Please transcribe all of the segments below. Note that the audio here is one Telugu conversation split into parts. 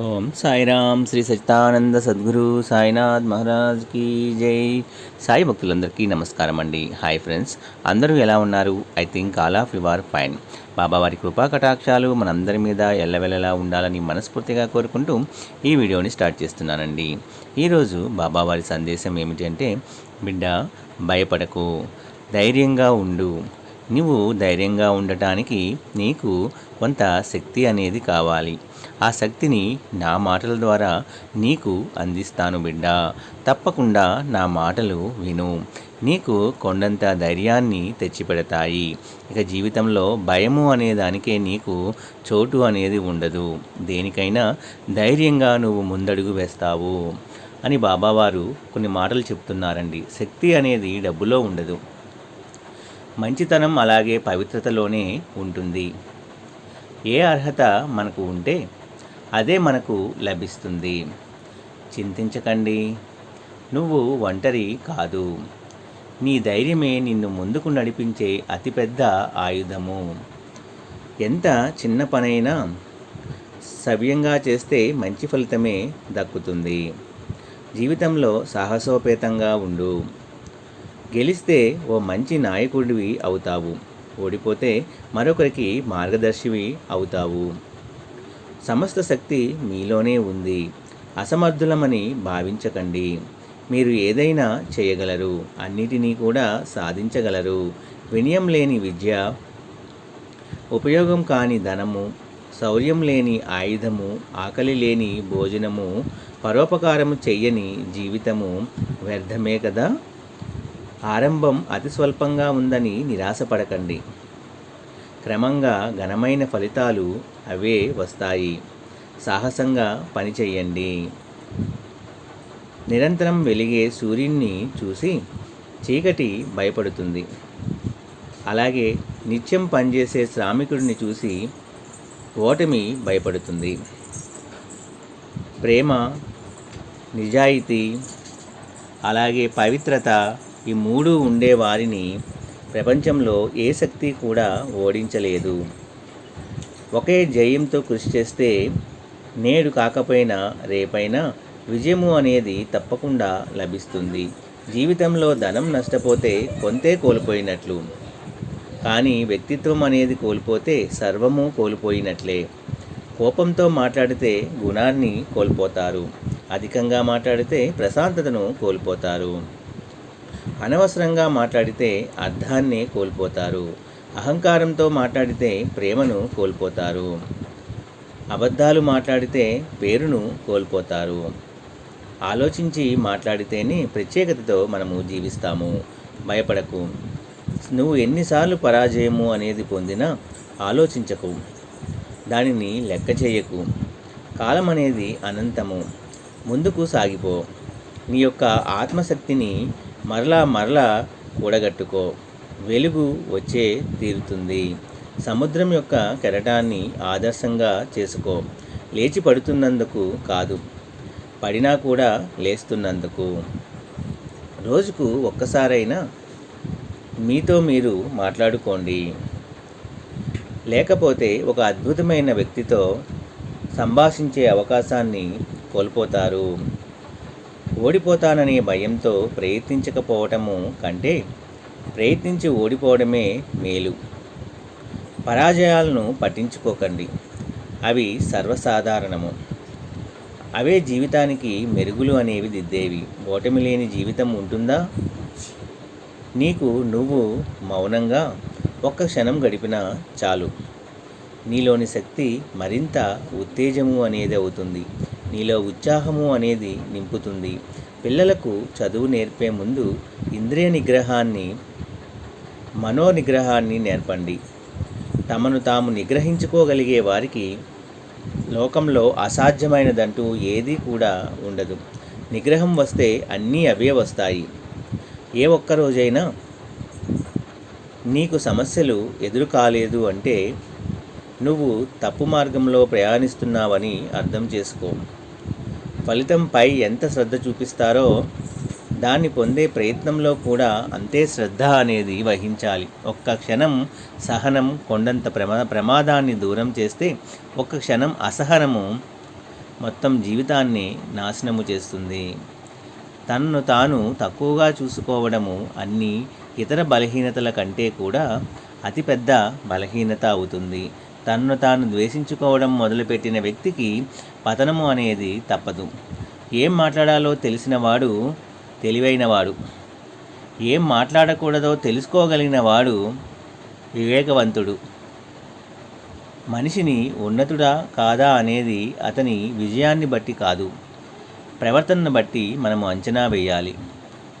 ఓం సాయిరామ్ శ్రీ సచితానంద సద్గురు సాయినాథ్ మహారాజ్ కీ జై. సాయి భక్తులందరికీ నమస్కారం అండి. హాయ్ ఫ్రెండ్స్ అందరూ ఎలా ఉన్నారు? I think all of you are fine. బాబావారి కృపా కటాక్షాలు మనందరి మీద ఎల్లవెల్లలా ఉండాలని మనస్ఫూర్తిగా కోరుకుంటూ ఈ వీడియోని స్టార్ట్ చేస్తున్నానండి. ఈరోజు బాబావారి సందేశం ఏమిటంటే బిడ్డ భయపడకు. ధైర్యంగా ఉండు. నువ్వు ధైర్యంగా ఉండటానికి నీకు కొంత శక్తి అనేది కావాలి. ఆ శక్తిని నా మాటల ద్వారా నీకు అందిస్తాను బిడ్డ. తప్పకుండా నా మాటలు విను. నీకు కొండంత ధైర్యాన్ని తెచ్చిపెడతాయి. ఇక జీవితంలో భయము అనే దానికే నీకు చోటు అనేది ఉండదు. దేనికైనా ధైర్యంగా నువ్వు ముందడుగు వేస్తావు. అని బాబావారు కొన్ని మాటలు చెప్తున్నారండి. శక్తి అనేది డబ్బులో ఉండదు. మంచితనం అలాగే పవిత్రతలోనే ఉంటుంది. ఏ అర్హత మనకు ఉంటే అదే మనకు లభిస్తుంది. చింతించకండి. నువ్వు ఒంటరి కాదు. నీ ధైర్యమే నిన్ను ముందుకు నడిపించే అతిపెద్ద ఆయుధము. ఎంత చిన్న పనైనా సవ్యంగా చేస్తే మంచి ఫలితమే దక్కుతుంది. జీవితంలో సాహసోపేతంగా ఉండు. గెలిస్తే ఓ మంచి నాయకుడివి అవుతావు. ఓడిపోతే మరొకరికి మార్గదర్శివి అవుతావు. సమస్త శక్తి మీలోనే ఉంది. అసమర్థులమని భావించకండి. మీరు ఏదైనా చేయగలరు. అన్నిటినీ కూడా సాధించగలరు. వినయం లేని విద్య ఉపయోగం కాని ధనము శౌర్యం లేని ఆయుధము ఆకలి లేని భోజనము పరోపకారము చెయ్యని జీవితము వ్యర్థమే కదా? ఆరంభం అతి స్వల్పంగా ఉందని నిరాశపడకండి. క్రమంగా ఘనమైన ఫలితాలు అవే వస్తాయి. సాహసంగా పనిచేయండి. నిరంతరం వెలిగే సూర్యున్ని చూసి చీకటి భయపడుతుంది. అలాగే నిత్యం పనిచేసే శ్రామికుడిని చూసి ఓటమి భయపడుతుంది. ప్రేమ నిజాయితీ అలాగే పవిత్రత ఈ మూడు ఉండే వారిని ప్రపంచంలో ఏ శక్తి కూడా ఓడించలేదు. ఒకే జయంతో కృషి చేస్తే నేడు కాకపోయినా రేపైనా విజయము అనేది తప్పకుండా లభిస్తుంది. జీవితంలో ధనం నష్టపోతే కొంతే కోల్పోయినట్లు. కానీ వ్యక్తిత్వం అనేది కోల్పోతే సర్వము కోల్పోయినట్లే. కోపంతో మాట్లాడితే గుణాన్ని కోల్పోతారు. అధికంగా మాట్లాడితే ప్రశాంతతను కోల్పోతారు. అనవసరంగా మాట్లాడితే అర్థాన్ని కోల్పోతారు. అహంకారంతో మాట్లాడితే ప్రేమను కోల్పోతారు. అబద్ధాలు మాట్లాడితే పేరును కోల్పోతారు. ఆలోచించి మాట్లాడితేనే ప్రత్యేకతతో మనము జీవిస్తాము. భయపడకు. నువ్వు ఎన్నిసార్లు పరాజయము అనేది పొందినా ఆలోచించకు. దానిని లెక్క చేయకు. కాలం అనేది అనంతము. ముందుకు సాగిపో. నీ యొక్క ఆత్మశక్తిని మరలా మరలా కూడగట్టుకో. వెలుగు వచ్చే తీరుతుంది. సముద్రం యొక్క కెరటాన్ని ఆదర్శంగా చేసుకో. లేచి పడుతున్నందుకు కాదు. పడినా కూడా లేస్తున్నందుకు. రోజుకు ఒక్కసారైనా మీతో మీరు మాట్లాడుకోండి. లేకపోతే ఒక అద్భుతమైన వ్యక్తితో సంభాషించే అవకాశాన్ని కోల్పోతారు. ఓడిపోతాననే భయంతో ప్రయత్నించకపోవటము కంటే ప్రయత్నించి ఓడిపోవడమే మేలు. పరాజయాలను పట్టించుకోకండి. అవి సర్వసాధారణము. అవే జీవితానికి మెరుగులు అనేవి దిద్దేవి. ఓటమి లేని జీవితం ఉంటుందా? నీకు నువ్వు మౌనంగా ఒక్క క్షణం గడిపినా చాలు. నీలోని శక్తి మరింత ఉత్తేజము అనేది అవుతుంది నీలో ఉత్సాహము అనేది నింపుతుంది. పిల్లలకు చదువు నేర్పే ముందు ఇంద్రియ నిగ్రహాన్ని మనో నిగ్రహాన్ని నేర్పండి. తమను తాము నిగ్రహించుకోగలిగే వారికి లోకంలో అసాధ్యమైనదంటూ ఏదీ కూడా ఉండదు. నిగ్రహం వస్తే అన్నీ అవే వస్తాయి. ఏ ఒక్క రోజైనా నీకు సమస్యలు ఎదురు కాలేదు అంటే నువ్వు తప్పు మార్గంలో ప్రయాణిస్తున్నావని అర్థం చేసుకో. ఫలితంపై ఎంత శ్రద్ధ చూపిస్తారో దాన్ని పొందే ప్రయత్నంలో కూడా అంతే శ్రద్ధ అనేది వహించాలి. ఒక్క క్షణం సహనం కొండంత ప్రమా ప్రమాదాన్ని దూరం చేస్తే ఒక్క క్షణం అసహనము మొత్తం జీవితాన్ని నాశనము చేస్తుంది. తనను తాను తక్కువగా చూసుకోవడము అన్ని ఇతర బలహీనతల కంటే కూడా అతిపెద్ద బలహీనత అవుతుంది. తనను తాను ద్వేషించుకోవడం మొదలుపెట్టిన వ్యక్తికి పతనము అనేది తప్పదు. ఏం మాట్లాడాలో తెలిసినవాడు తెలివైనవాడు. ఏం మాట్లాడకూడదో తెలుసుకోగలిగిన వాడు వివేకవంతుడు. మనిషిని ఉన్నతుడా కాదా అనేది అతని విజయాన్ని బట్టి కాదు. ప్రవర్తనను బట్టి మనము అంచనా వేయాలి.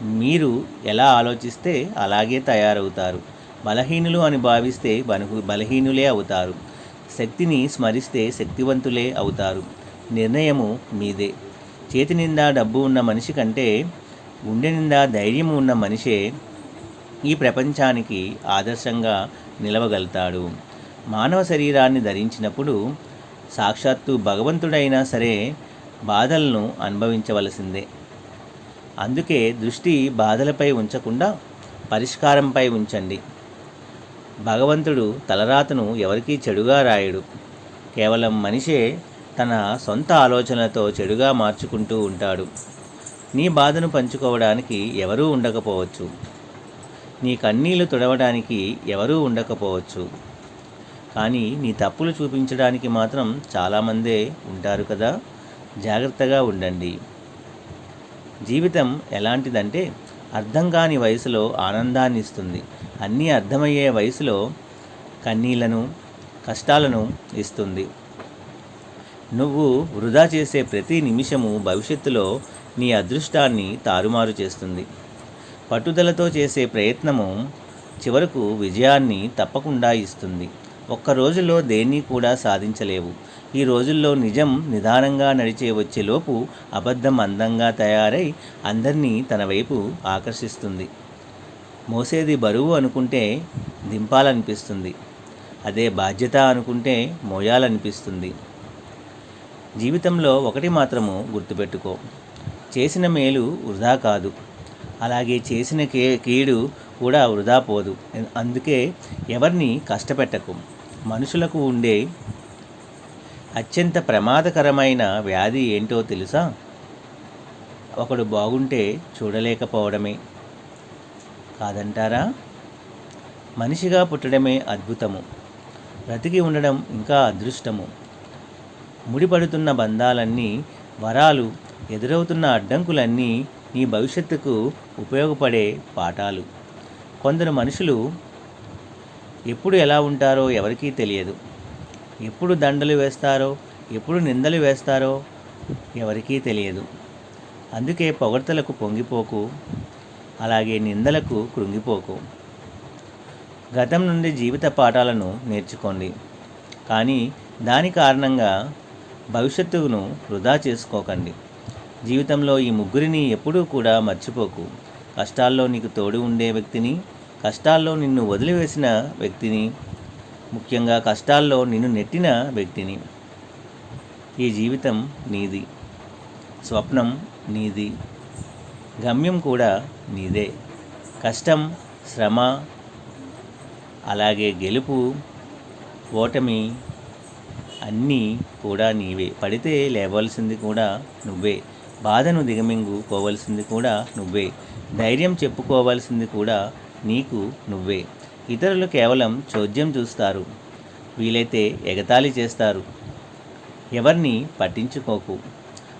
మీరు ఎలా ఆలోచిస్తే అలాగే తయారవుతారు. బలహీనులు అని భావిస్తే బలహు బలహీనులే అవుతారు. శక్తిని స్మరిస్తే శక్తివంతులే అవుతారు. నిర్ణయము మీదే. చేతి నిండా డబ్బు ఉన్న మనిషి కంటే గుండె నిండా ధైర్యం ఉన్న మనిషే ఈ ప్రపంచానికి ఆదర్శంగా నిలవగలుగుతాడు మానవ శరీరాన్ని ధరించినప్పుడు సాక్షాత్తు భగవంతుడైనా సరే బాధలను అనుభవించవలసిందే. అందుకే దృష్టి బాధలపై ఉంచకుండా పరిష్కారంపై ఉంచండి. భగవంతుడు తలరాతను ఎవరికీ చెడుగా రాయడు. కేవలం మనిషే తన సొంత ఆలోచనలతో చెడుగా మార్చుకుంటూ ఉంటాడు. నీ బాధను పంచుకోవడానికి ఎవరూ ఉండకపోవచ్చు. నీ కన్నీళ్ళు తుడవడానికి ఎవరూ ఉండకపోవచ్చు. కానీ నీ తప్పులు చూపించడానికి మాత్రం చాలామందే ఉంటారు కదా? జాగ్రత్తగా ఉండండి. జీవితం ఎలాంటిదంటే అర్థం కాని వయసులో ఆనందాన్ని ఇస్తుంది అన్నీ అర్థమయ్యే వయసులో కన్నీళ్ళను కష్టాలను ఇస్తుంది. నువ్వు వృధా చేసే ప్రతి నిమిషము భవిష్యత్తులో నీ అదృష్టాన్ని తారుమారు చేస్తుంది. పట్టుదలతో చేసే ప్రయత్నము చివరకు విజయాన్ని తప్పకుండా ఇస్తుంది. ఒక్క రోజులో దేన్ని కూడా సాధించలేవు. ఈ రోజుల్లో నిజం నిదానంగా నడిచే వచ్చేలోపు అబద్ధం అందంగా తయారై అందరినీ తన వైపు ఆకర్షిస్తుంది. మోసేది బరువు అనుకుంటే దింపాలనిపిస్తుంది. అదే బాధ్యత అనుకుంటే మోయాలనిపిస్తుంది. జీవితంలో ఒకటి మాత్రము గుర్తుపెట్టుకో. చేసిన మేలు వృధా కాదు. అలాగే చేసిన కే కీడు కూడా వృధా పోదు. అందుకే ఎవరిని కష్టపెట్టకు. మనుషులకు ఉండే అత్యంత ప్రమాదకరమైన వ్యాధి ఏంటో తెలుసా? ఒకడు బాగుంటే చూడలేకపోవడమే. కాదంటారా? మనిషిగా పుట్టడమే అద్భుతము. బ్రతికి ఉండడం ఇంకా అదృష్టము. ముడిపడుతున్న బంధాలన్నీ వరాలు ఎదురవుతున్న అడ్డంకులన్నీ నీ భవిష్యత్తుకు ఉపయోగపడే పాఠాలు. కొందరు మనుషులు ఎప్పుడు ఎలా ఉంటారో ఎవరికీ తెలియదు. ఎప్పుడు దండలు వేస్తారో ఎప్పుడు నిందలు వేస్తారో ఎవరికీ తెలియదు. అందుకే పొగడ్తలకు పొంగిపోకు అలాగే నిందలకు కృంగిపోకు. గతం నుండి జీవిత పాఠాలను నేర్చుకోండి. కానీ దాని కారణంగా భవిష్యత్తును వృధా చేసుకోకండి. జీవితంలో ఈ ముగ్గురిని ఎప్పుడూ కూడా మర్చిపోకు. కష్టాల్లో నీకు తోడు ఉండే వ్యక్తిని కష్టాల్లో నిన్ను వదిలివేసిన వ్యక్తిని ముఖ్యంగా కష్టాల్లో నిన్ను నెట్టిన వ్యక్తిని. ఈ జీవితం నీది స్వప్నం నీది గమ్యం కూడా నీదే. కష్టం శ్రమ అలాగే గెలుపు ఓటమి అన్నీ కూడా నీవే. పడితే లేవలసింది కూడా నువ్వే. బాధను దిగమింగుకోవలసింది కూడా నువ్వే. ధైర్యం చెప్పుకోవాల్సింది కూడా నీకు నువ్వే. ఇతరులు కేవలం చోద్యం చూస్తారు. వీలైతే ఎగతాళి చేస్తారు. ఎవరిని పట్టించుకోకు.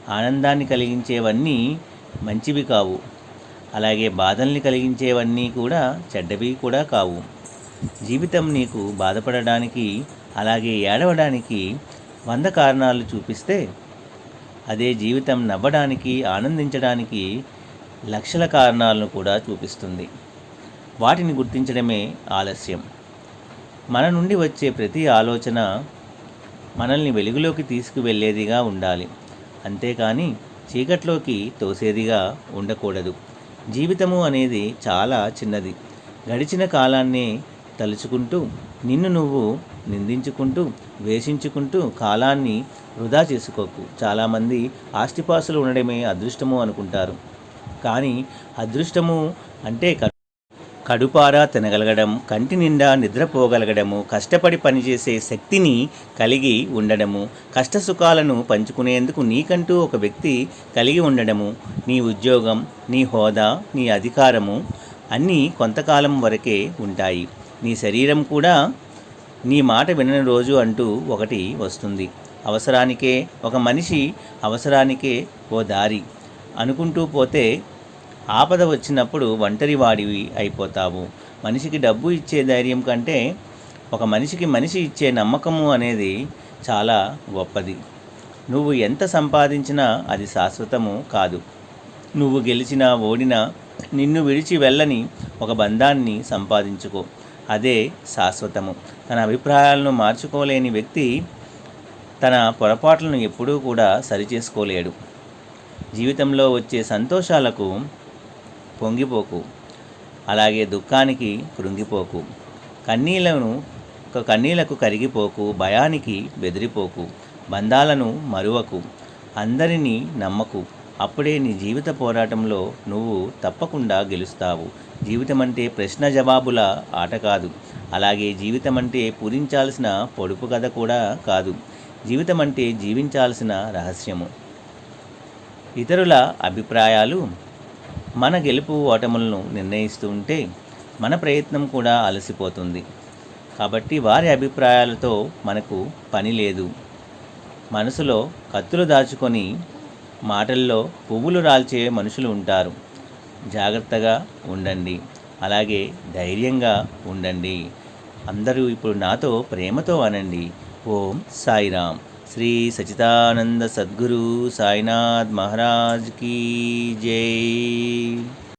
ఆనందాన్ని కలిగించేవన్నీ మంచివి కావు. అలాగే బాధల్ని కలిగించేవన్నీ కూడా చెడ్డవి కూడా కావు. జీవితం నీకు బాధపడడానికి అలాగే ఏడవడానికి వంద కారణాలు చూపిస్తే అదే జీవితం నవ్వడానికి ఆనందించడానికి లక్షల కారణాలను కూడా చూపిస్తుంది. వాటిని గుర్తించడమే ఆలస్యం. మన నుండి వచ్చే ప్రతి ఆలోచన మనల్ని వెలుగులోకి తీసుకువెళ్ళేదిగా ఉండాలి. అంతేకాని చీకట్లోకి తోసేదిగా ఉండకూడదు. జీవితము అనేది చాలా చిన్నది. గడిచిన కాలాన్ని తలుచుకుంటూ నిన్ను నువ్వు నిందించుకుంటూ వేషించుకుంటూ కాలాన్ని వృధా చేసుకోకు. చాలామంది ఆస్తిపాసులు ఉండడమే అదృష్టము అనుకుంటారు. కానీ అదృష్టము అంటే కడుపారా తినగలగడం కంటి నిండా నిద్రపోగలగడము కష్టపడి పనిచేసే శక్తిని కలిగి ఉండడము కష్టసుఖాలను పంచుకునేందుకు నీకంటూ ఒక వ్యక్తి కలిగి ఉండడము నీ ఉద్యోగం నీ హోదా నీ అధికారము అన్నీ కొంతకాలం వరకే ఉంటాయి. నీ శరీరం కూడా నీ మాట వినని రోజు అంటూ ఒకటి వస్తుంది. అవసరానికే ఒక మనిషి అవసరానికే ఓ దారి అనుకుంటూ పోతే ఆపద వచ్చినప్పుడు ఒంటరి వాడివి అయిపోతావు. మనిషికి డబ్బు ఇచ్చే ధైర్యం కంటే ఒక మనిషికి మనిషి ఇచ్చే నమ్మకము అనేది చాలా గొప్పది. నువ్వు ఎంత సంపాదించినా అది శాశ్వతము కాదు. నువ్వు గెలిచినా ఓడినా నిన్ను విడిచి వెళ్ళని ఒక బంధాన్ని సంపాదించుకో. అదే శాశ్వతము. తన అభిప్రాయాలను మార్చుకోలేని వ్యక్తి తన పొరపాట్లను ఎప్పుడూ కూడా సరిచేసుకోలేడు. జీవితంలో వచ్చే సంతోషాలకు పొంగిపోకు. అలాగే దుఃఖానికి కృంగిపోకు. కన్నీళ్ళను ఒక కన్నీళ్ళకు కరిగిపోకు భయానికి బెదిరిపోకు బంధాలను మరువకు అందరినీ నమ్మకు. అప్పుడే నీ జీవిత పోరాటంలో నువ్వు తప్పకుండా గెలుస్తావు. జీవితం అంటే ప్రశ్న జవాబుల ఆట కాదు. అలాగే జీవితం అంటే పూరించాల్సిన పొడుపు కథ కూడా కాదు. జీవితం అంటే జీవించాల్సిన రహస్యము. ఇతరుల అభిప్రాయాలు మన గెలుపు ఓటములను నిర్ణయిస్తూ ఉంటే మన ప్రయత్నం కూడా అలసిపోతుంది. కాబట్టి వారి అభిప్రాయాలతో మనకు పని లేదు. మనసులో కత్తులు దాచుకొని మాటల్లో పువ్వులు రాల్చే మనుషులు ఉంటారు. జాగ్రత్తగా ఉండండి. అలాగే ధైర్యంగా ఉండండి. అందరూ ఇప్పుడు నాతో ప్రేమతో అనండి. ఓం సాయిరామ్. శ్రీ సచిదానంద సద్గురు సాయినాథ్ మహారాజ్ కీ జై.